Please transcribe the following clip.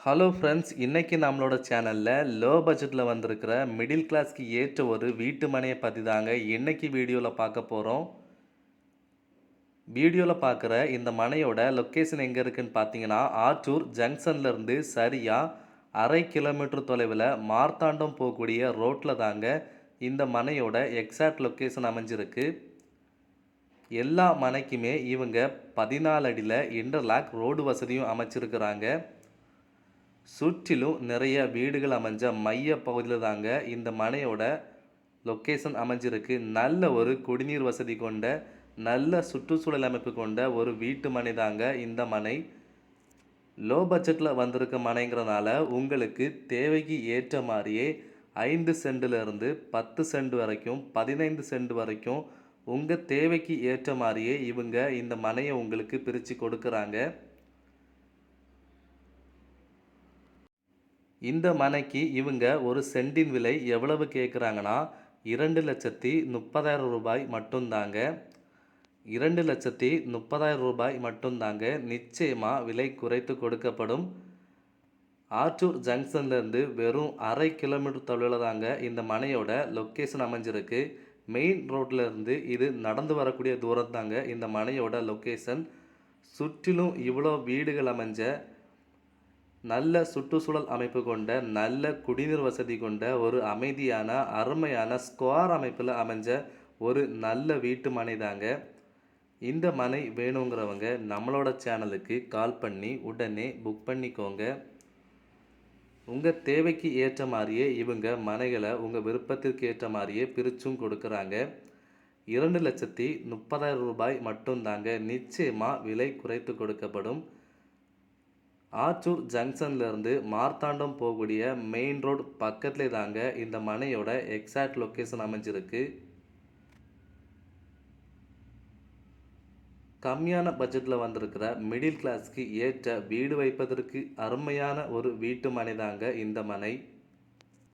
Hello friends இன்றைக்கி நம்மளோட சேனலில் லோ பட்ஜெட்டில் வந்திருக்கிற மிடில் கிளாஸ்க்கு ஏற்ற ஒரு வீட்டு மனையை பற்றி தாங்க இன்றைக்கி வீடியோவில் பார்க்க போகிறோம் வீடியோவில் பார்க்குற இந்த மனையோட லொக்கேஷன் எங்கே இருக்குன்னு பார்த்தீங்கன்னா ஆற்றூர் ஜங்ஷன்லேருந்து சரியாக அரை கிலோமீட்டர் தொலைவில் மார்த்தாண்டம் போகக்கூடிய ரோட்டில் தாங்க இந்த மனையோட எக்ஸாக்ட் லொக்கேஷன் அமைஞ்சிருக்கு. எல்லா மனைக்குமே இவங்க பதினாலு அடியில் இன்டர்லாக் ரோடு வசதியும் அமைச்சிருக்கிறாங்க. சுற்றிலும் நிறைய வீடுகள் அமைஞ்ச மைய பகுதியில் தாங்க இந்த மனையோட லொக்கேஷன் அமைஞ்சிருக்கு. நல்ல ஒரு குடிநீர் வசதி கொண்ட நல்ல சுற்றுச்சூழல் அமைப்பு கொண்ட ஒரு வீட்டு மனை தாங்க இந்த மனை. லோ பட்ஜெட்டில் வந்திருக்க மனைங்கிறனால உங்களுக்கு தேவைக்கு ஏற்ற மாதிரியே ஐந்து சென்டிலிருந்து பத்து சென்ட் வரைக்கும் பதினைந்து சென்ட் வரைக்கும் உங்கள் தேவைக்கு ஏற்ற மாதிரியே இவங்க இந்த மனையை உங்களுக்கு பிரித்து கொடுக்குறாங்க. இந்த மனைக்கு இவங்க ஒரு சென்டின் விலை எவ்வளவு கேட்குறாங்கன்னா இரண்டு லட்சத்தி முப்பதாயிரம் ரூபாய் மட்டும்தாங்க. இரண்டு லட்சத்தி முப்பதாயிரம் ரூபாய் மட்டும்தாங்க. நிச்சயமாக விலை குறைத்து கொடுக்கப்படும். ஆற்றூர் ஜங்ஷன்லேருந்து வெறும் அரை கிலோமீட்டர் தொலைவில் தாங்க இந்த மனையோட லொக்கேஷன் அமைஞ்சிருக்கு. மெயின் ரோட்லேருந்து இது நடந்து வரக்கூடிய தூரம் தாங்க இந்த மனையோட லொக்கேஷன் சுற்றிலும் இவ்வளோ வீடுகள் அமைஞ்ச நல்ல சுற்றுச்சூழல் அமைப்பு கொண்ட நல்ல குடிநீர் வசதி கொண்ட ஒரு அமைதியான அருமையான ஸ்கொயர் அமைப்பில் அமைஞ்ச ஒரு நல்ல வீட்டு மனை தாங்க. இந்த மனை வேணுங்கிறவங்க நம்மளோட சேனலுக்கு கால் பண்ணி உடனே புக் பண்ணிக்கோங்க. உங்கள் தேவைக்கு ஏற்ற மாதிரியே இவங்க மனைகளை உங்கள் விருப்பத்திற்கு ஏற்ற மாதிரியே பிரிச்சும் கொடுக்குறாங்க. இரண்டு லட்சத்தி முப்பதாயிரம் ரூபாய் மட்டும்தாங்க நிச்சயமாக விலை குறைத்து கொடுக்கப்படும். ஆச்சூர் ஜங்ஷன்லேருந்து மார்த்தாண்டம் போகக்கூடிய மெயின் ரோடு பக்கத்துலேயே தாங்க இந்த மனையோட எக்ஸாக்ட் லொக்கேஷன் அமைஞ்சிருக்கு. கம்மியான பட்ஜெட்டில் வந்திருக்கிற மிடில் கிளாஸ்க்கு ஏற்ற வீடு வைப்பதற்கு அருமையான ஒரு வீட்டு மனை தாங்க இந்த மனை.